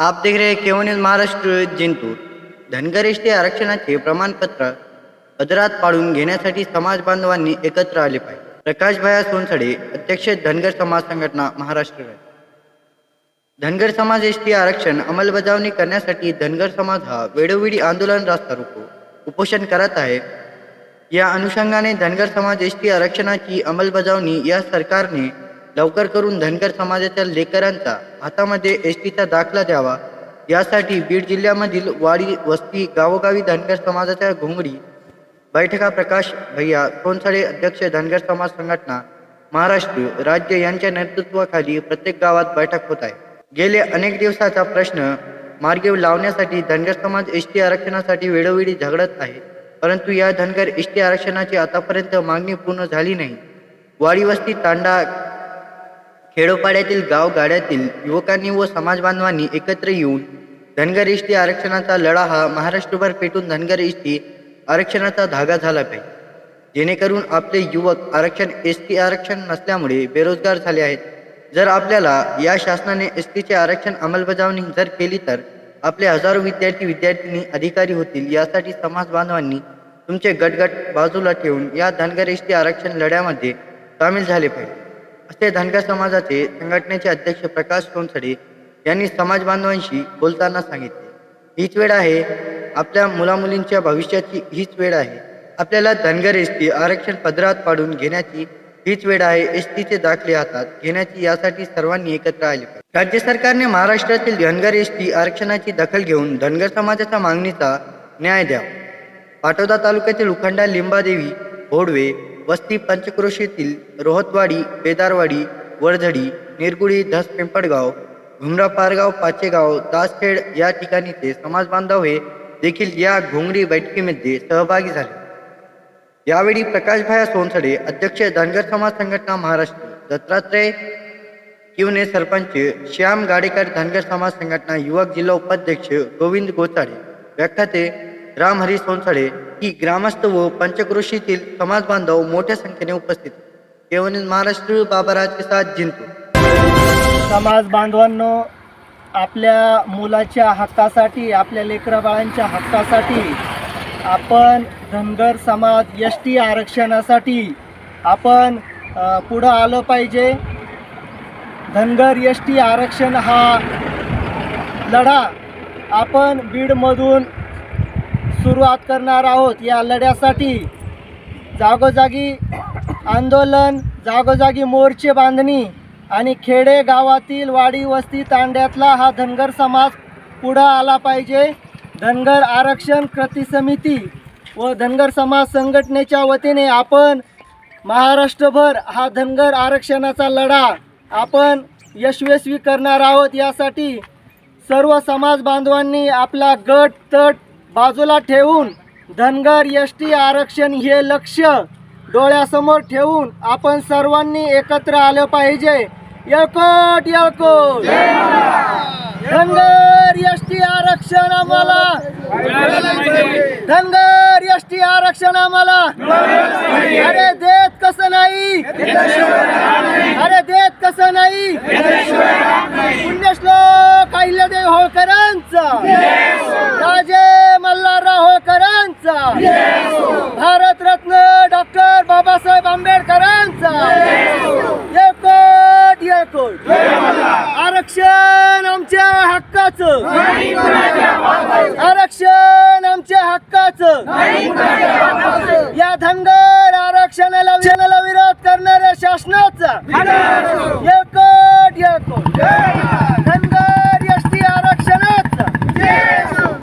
आप देख रहे हैं महाराष्ट्र जिंतूर धनगर आरक्षणाचे प्रमाणपत्र अदरात पाडून घेण्यासाठी समाज बांधवांनी एकत्र आले पाहिजे. प्रकाशभाया सोनसडे अध्यक्ष धनगर समाज संघटना महाराष्ट्र राज्य. धनगर समाज एसटी आरक्षण अंमलबजावणी करण्यासाठी धनगर समाज हा वेळोवेळी आंदोलन रास्ता रोको उपोषण करत आहे. या अनुषंगाने धनगर समाज एसटी आरक्षणाची अंमलबजावणी या सरकारने लवकर करून धनगर समाजाच्या लेकरांचा हातामध्ये एस टीचा दाखला द्यावा. यासाठी बीड जिल्ह्यामधील वाडी वस्ती गावोगावी धनगर समाजाच्या घोंगडी बैठका प्रकाश भैया कोणसाळे अध्यक्ष धनगर समाज संघटना महाराष्ट्र राज्य यांच्या नेतृत्वाखाली प्रत्येक गावात बैठक होत आहे. गेले अनेक दिवसाचा प्रश्न मार्गे लावण्यासाठी धनगर समाज एस टी आरक्षणासाठी वेळोवेळी झगडत आहे. परंतु या धनगर एस टी आरक्षणाची आतापर्यंत मागणी पूर्ण झाली नाही. वाडी वस्ती तांडा खेडोपाड्यातील गाव गाड्यातील युवकांनी व समाज बांधवांनी एकत्र येऊन धनगर इष्टी आरक्षणाचा लढा हा महाराष्ट्रभर पेटून धनगर एस टी आरक्षणाचा धागा झाला पाहिजे. जेणेकरून आपले युवक आरक्षण एस टी आरक्षण नसल्यामुळे बेरोजगार झाले आहेत. जर आपल्याला या शासनाने एस टीचे आरक्षण अंमलबजावणी जर केली तर आपले हजारो विद्यार्थी विद्यार्थिनी अधिकारी होतील. यासाठी समाज बांधवांनी तुमचे गटगट बाजूला ठेवून या धनगर एस टी आरक्षण लढ्यामध्ये सामील झाले पाहिजे. असे धनगर समाजाचे संघटनेचे अध्यक्ष प्रकाश सोनसडे यांनी समाज बांधवांशी बोलताना सांगितले. हीच वेळ आहे. आपल्या मुलामुलींच्या भविष्याची हीच वेळ आहे. आपल्याला धनगर एस टी आरक्षण पदरात पाडून घेण्याची हीच वेळ आहे. एस टीचे दाखले हातात घेण्याची यासाठी सर्वांनी एकत्र आले पाहिजे. राज्य सरकारने महाराष्ट्रातील धनगर एस टी आरक्षणाची दखल घेऊन धनगर समाजाच्या मागणीचा न्याय द्यावा. पाटोदा तालुक्यातील उखंडा लिंबादेवी होडवे वस्ती पंचक्रोशीतील रोहतवाडी बेदारवाडी वरझडी निरगुडी धस पिंपळगाव घुमरा पारगाव पाचेगाव दासखेड या ठिकाणीचे समाज बांधव हे देखील या घोंगडी बैठकीमध्ये सहभागी झाले. यावेळी प्रकाशभाया सोनसडे अध्यक्ष धनगर समाज संघटना महाराष्ट्र दत्तात्रय किवने सरपंच श्याम गाडेकर धनगर समाज संघटना युवक जिल्हा उपाध्यक्ष गोविंद गोचाडे व्याख्याते रामहरी सोनसडे ही ग्रामस्थ व पंचक्रोशीतील समाज बांधव मोठ्या संख्येने उपस्थित. केवळ महाराष्ट्र बाबाराजचे साथ जिंतूर समाज बांधवांनो आपल्या मुलाच्या हक्कासाठी आपल्या लेकराबाळांच्या हक्कासाठी आपण धनगर समाज एस टी आरक्षणासाठी आपण पुढं आलं पाहिजे. धनगर एस टी आरक्षण हा लढा आपण बीडमधून सुरुवात करणार आहोत या लढ्यासाठी. जागोजागी आंदोलन जागोजागी मोर्चे बांधणी आणि खेडे गावातील वाडी वस्ती तांड्यातला हा धनगर समाज पुढं आला पाहिजे. धनगर आरक्षण कृती समिती व धनगर समाज संघटनेच्या वतीने आपण महाराष्ट्रभर हा धनगर आरक्षणाचा लढा आपण यशस्वी करणार आहोत. यासाठी सर्व समाज बांधवांनी आपला गट तट बाजूला ठेवून धनगर एस टी आरक्षण हे लक्ष डोळ्यासमोर ठेवून आपण सर्वांनी एकत्र आलं पाहिजे. यळकोट यळकोट धनगर एस टी आरक्षण आम्हाला. धनगर एस टी आरक्षण आम्हाला. अरे देत कसं नाही? अरे देत कसं नाही? पुण्यश्लोक अहिल्यादेवी होळकरांचा. बाबासाहेब आंबेडकरांचा. एकट एकट आरक्षण आमच्या हक्काचं. आरक्षण आमच्या हक्काचं. या धनगर आरक्षणाला विरोध करणाऱ्या शासनाचा. एकट एकट